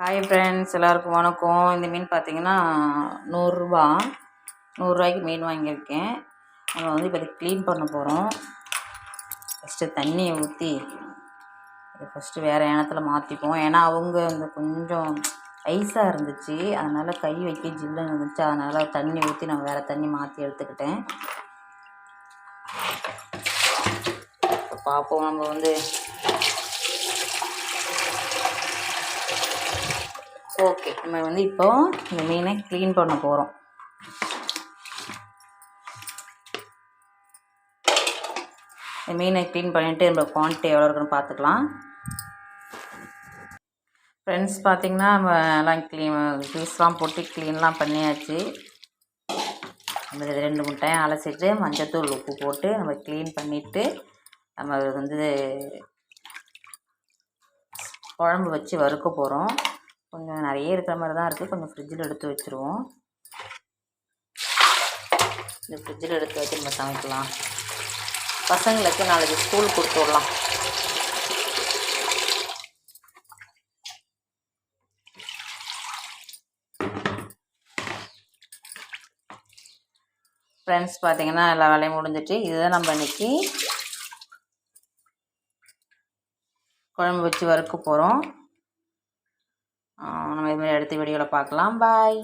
Hi friends எல்லாருக்கும் வணக்கம். இந்த மீன் பார்த்தீங்கன்னா நூறுரூபா. நூறுரூவாய்க்கு மீன் வாங்கியிருக்கேன். நம்ம வந்து இப்போ க்ளீன் பண்ண போகிறோம் ஃபஸ்ட்டு தண்ணியை ஊற்றி இது ஃபஸ்ட்டு வேறு இனத்தில் மாற்றிப்போம் ஏன்னா அவங்க இந்த கொஞ்சம் ஐஸாக இருந்துச்சு. அதனால் கை வைக்க ஜில்லுன்னு இருந்துச்சு. அதனால் தண்ணி ஊற்றி நான் வேறு தண்ணி மாற்றி எடுத்துக்கிட்டேன். பார்ப்போம் நம்ம வந்து ஓகே நம்ம வந்து இப்போ இந்த மீனை க்ளீன் பண்ண போகிறோம் இந்த மீனை க்ளீன் பண்ணிவிட்டு நம்ம குவான்டிட்டி எவ்வளோ இருக்குன்னு பார்த்துக்கலாம். ஃப்ரெண்ட்ஸ் பார்த்திங்கன்னா நம்ம எல்லாம் க்ளீன் ஜூஸ்லாம் போட்டு க்ளீன்லாம் பண்ணியாச்சு. நம்ம இது ரெண்டு முட்டையும் அலசிட்டு மஞ்சத்தூள் உப்பு போட்டு நம்ம க்ளீன் பண்ணிவிட்டு நம்ம வந்து குழம்பு வச்சு வறுக்க போகிறோம் கொஞ்சம் நிறைய இருக்கிற மாதிரி தான் இருக்குது கொஞ்சம் ஃப்ரிட்ஜில் எடுத்து வச்சுருவோம். இந்த ஃப்ரிட்ஜில் எடுத்து வச்சு நம்ம சமைக்கலாம். பசங்களுக்கு நாளைக்கு ஸ்கூல் கொடுத்து விடலாம். ஃப்ரெண்ட்ஸ் பார்த்தீங்கன்னா எல்லா வேலையும் முடிஞ்சிட்டு இதுதான் நம்ம இன்றைக்கி குழம்பு வச்சு வறுக்க போகிறோம் நம்ம இதுமாதிரி அடுத்த வீடியோவில் பார்க்கலாம். பாய்